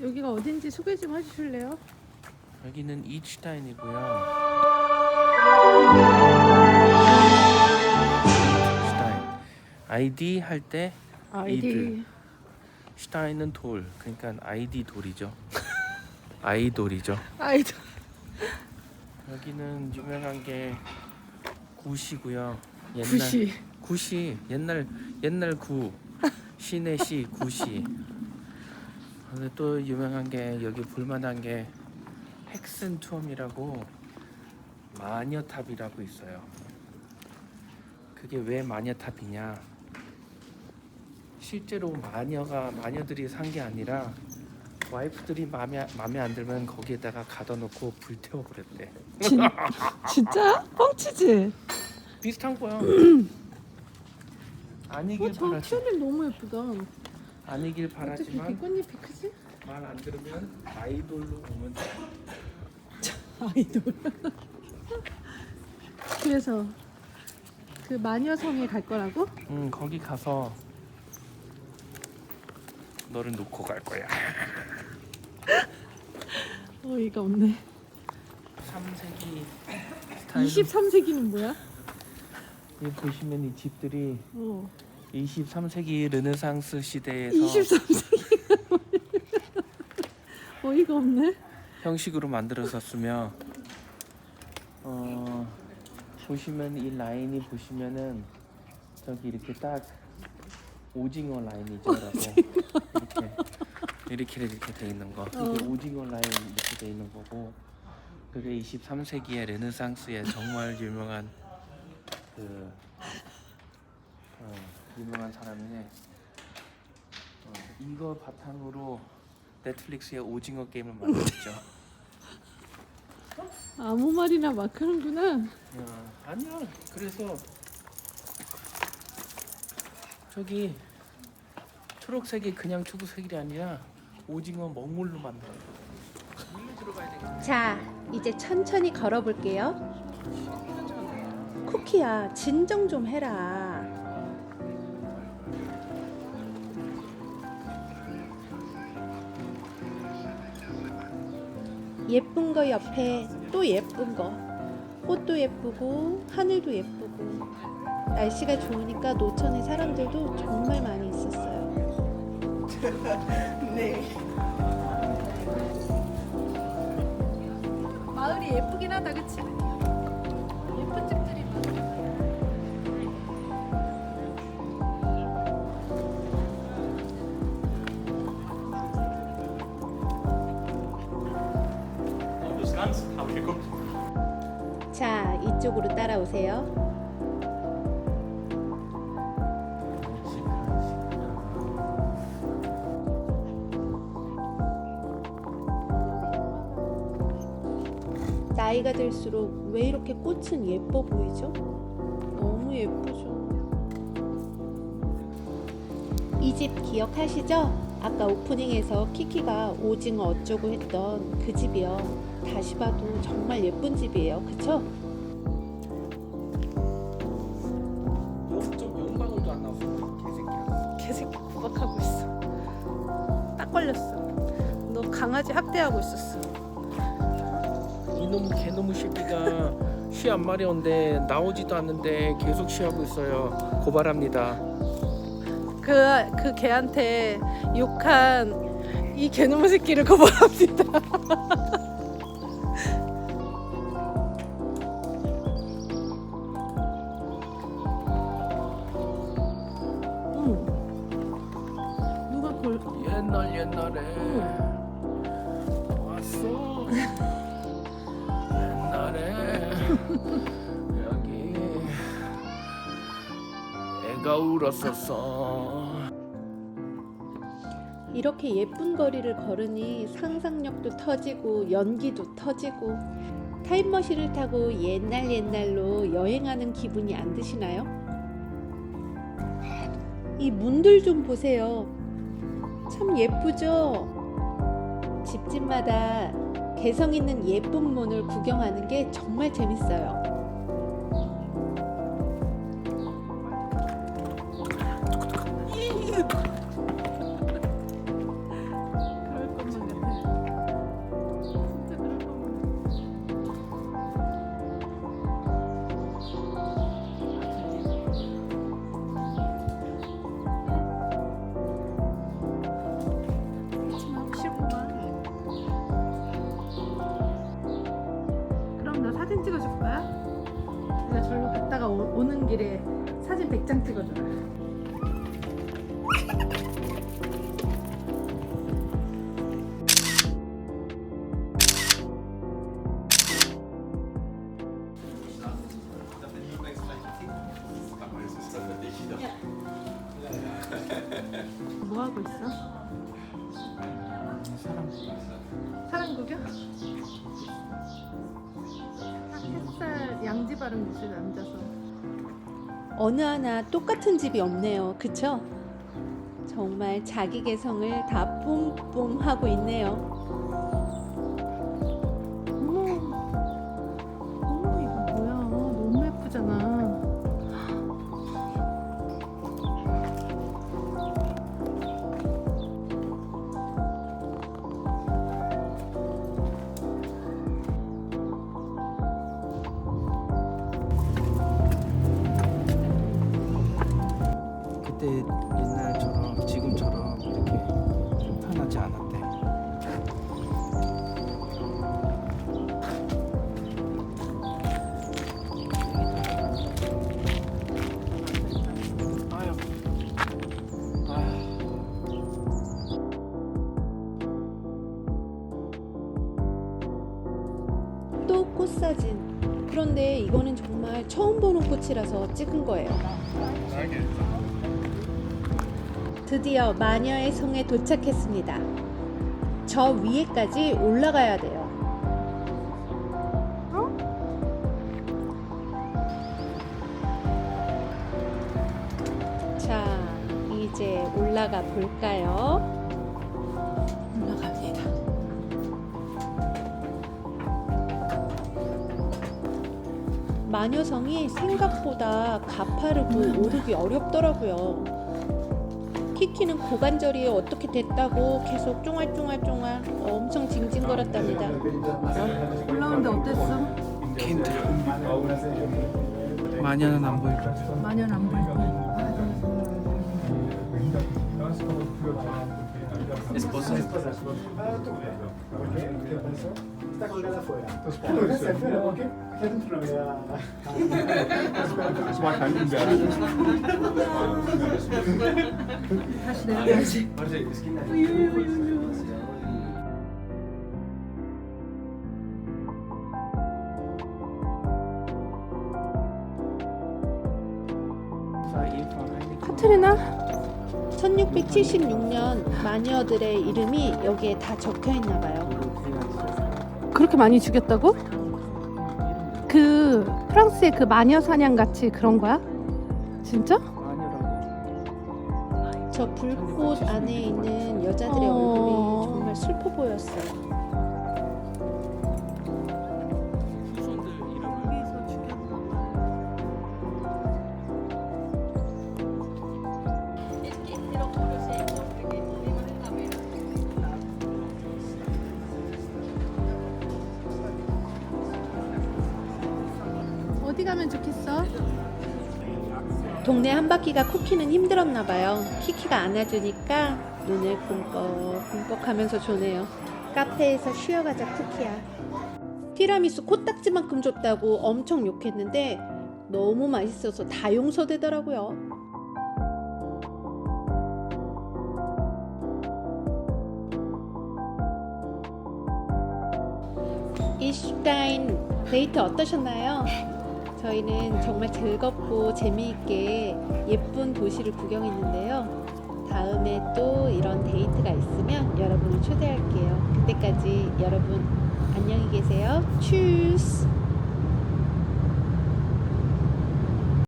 여기가 어딘지 소개 좀 해주실래요? 여기는 이츠타인이고요. 슈타인. 아이디 할 때 아이디. 슈타인은 돌. 그러니까 아이디 돌이죠. 아이돌이죠. 아이디 여기는 유명한 게 굿이고요. 옛날 굿이 옛날 옛날 구 신의 시 굿이. 근데 또 유명한 게 여기 볼만한 게 헥센투엄이라고 마녀탑이라고 있어요. 그게 왜 마녀탑이냐? 실제로 마녀가 마녀들이 산 게 아니라 와이프들이 마음에 마음에 안 들면 거기에다가 가둬놓고 불태워 버렸대. 진, 진짜? 뻥치지? 비슷한 거야. 아니길 어, 저 바라지. 튤립 너무 예쁘다 아니길 바라지만 빛꽃잎이 크지? 말 안 들으면 아이돌로 오면 돼. 아이돌 그래서 그 마녀성에 갈 거라고? 응 거기 가서 너를 놓고 갈 거야. 어이가 없네 3세기 스타일. 23세기는 뭐야? 이 보시면 이 집들이 어 23세기 르네상스 시대에서 23세기. 어이가 없네. 형식으로 만들어졌으며 어 보시면 이 라인이 보시면은 저기 이렇게 딱 오징어 라인이죠, 라고 이렇게 이렇게 이렇게 돼 있는 거. 이게 어. 오징어 라인 이렇게 돼 있는 거고 그게 23세기의 르네상스의 정말 유명한 그 어, 유명한 사람이네. 어, 이거 바탕으로 넷플릭스의 오징어 게임을 만들었죠. 아무 말이나 막 하는구나 야, 아니야. 그래서 저기 초록색이 그냥 초록색이 아니라 오징어 먹물로 만들어. 물로 들어가야 되겠다. 자, 이제 천천히 걸어볼게요. 쿠키야, 진정 좀 해라. 예쁜 거 옆에 또 예쁜 거. 꽃도 예쁘고, 하늘도 예쁘고. 날씨가 좋으니까 노천의 사람들도 정말 많이 있었어요. 마을이 예쁘긴 하다 그치? Habe ich geguckt. 자, 이쪽으로 따라오세요. 나이가 들수록 왜 이렇게 꽃은 예뻐 보이죠? 너무 예쁘죠. 이 집 기억하시죠? 아까 오프닝에서 키키가 오징어 어쩌고 했던 그 집이요. 다시 봐도 정말 예쁜 집이에요. 그쵸? 좀 용방울도 안 나왔어. 개새끼야. 개새끼 구박하고 있어 딱 걸렸어 너 강아지 학대하고 있었어 이놈 개놈의 새끼가 쉬안 마려운데 나오지도 않는데 계속 쉬하고 있어요. 고발합니다. 그, 그 개한테 욕한 이 개놈의 새끼를 거부합니다 옛날 옛날에 왔어. 옛날에 여기. 애가 울었었어. 이렇게 예쁜 거리를 걸으니 상상력도 터지고 연기도 터지고 타임머신을 타고 옛날 옛날로 여행하는 기분이 안 드시나요? 이 문들 좀 보세요. 참 예쁘죠? 집집마다 개성 있는 예쁜 문을 구경하는 게 정말 재밌어요. 사진 100장 찍어줘라. 뭐 하고 있어? 사람 구경? 햇살 양지 바른 곳에 앉아서 어느 하나 똑같은 집이 없네요. 그쵸? 정말 자기 개성을 다 뿜뿜 하고 있네요. 처음 보는 꽃이라서 찍은 거예요. 드디어 마녀의 성에 도착했습니다. 저 위에까지 올라가야 돼요. 자, 이제 올라가 볼까요? 마녀성이 생각보다 가파르고 오르기 어렵더라고요. 키키는 고관절이 어떻게 됐다고 계속 쫑알쫑알쫑알 엄청 징징거렸답니다. 올라오는데 어땠어? 힌트. 마녀는 안 보이죠. 마녀는 안 보이고 Esposa. Está colgada afuera. Entonces, se afuera, ¿ok? Aquí adentro no había. 다시 내려가야지 카트리나 1676년 마녀들의 이름이 여기에 다 적혀 있나 봐요. 그렇게 많이 죽였다고? 그 프랑스의 그 마녀 사냥 같이 그런 거야? 진짜? 저 불꽃 안에 있는 여자들의 어. 얼굴이 정말 슬퍼 보였어요. 어디 가면 좋겠어? 동네 한 바퀴가 쿠키는 힘들었나 봐요. 키키가 안아주니까 눈을 꿈뻑꿈뻑 하면서 조네요. 카페에서 쉬어가자 쿠키야. 티라미수 코딱지만큼 줬다고 엄청 욕했는데 너무 맛있어서 다 용서되더라고요. 이슈타인 데이트 어떠셨나요? 저희는 정말 즐겁고 재미있게 예쁜 도시를 구경했는데요. 다음에 또 이런 데이트가 있으면 여러분을 초대할게요. 그때까지 여러분 안녕히 계세요. 추스!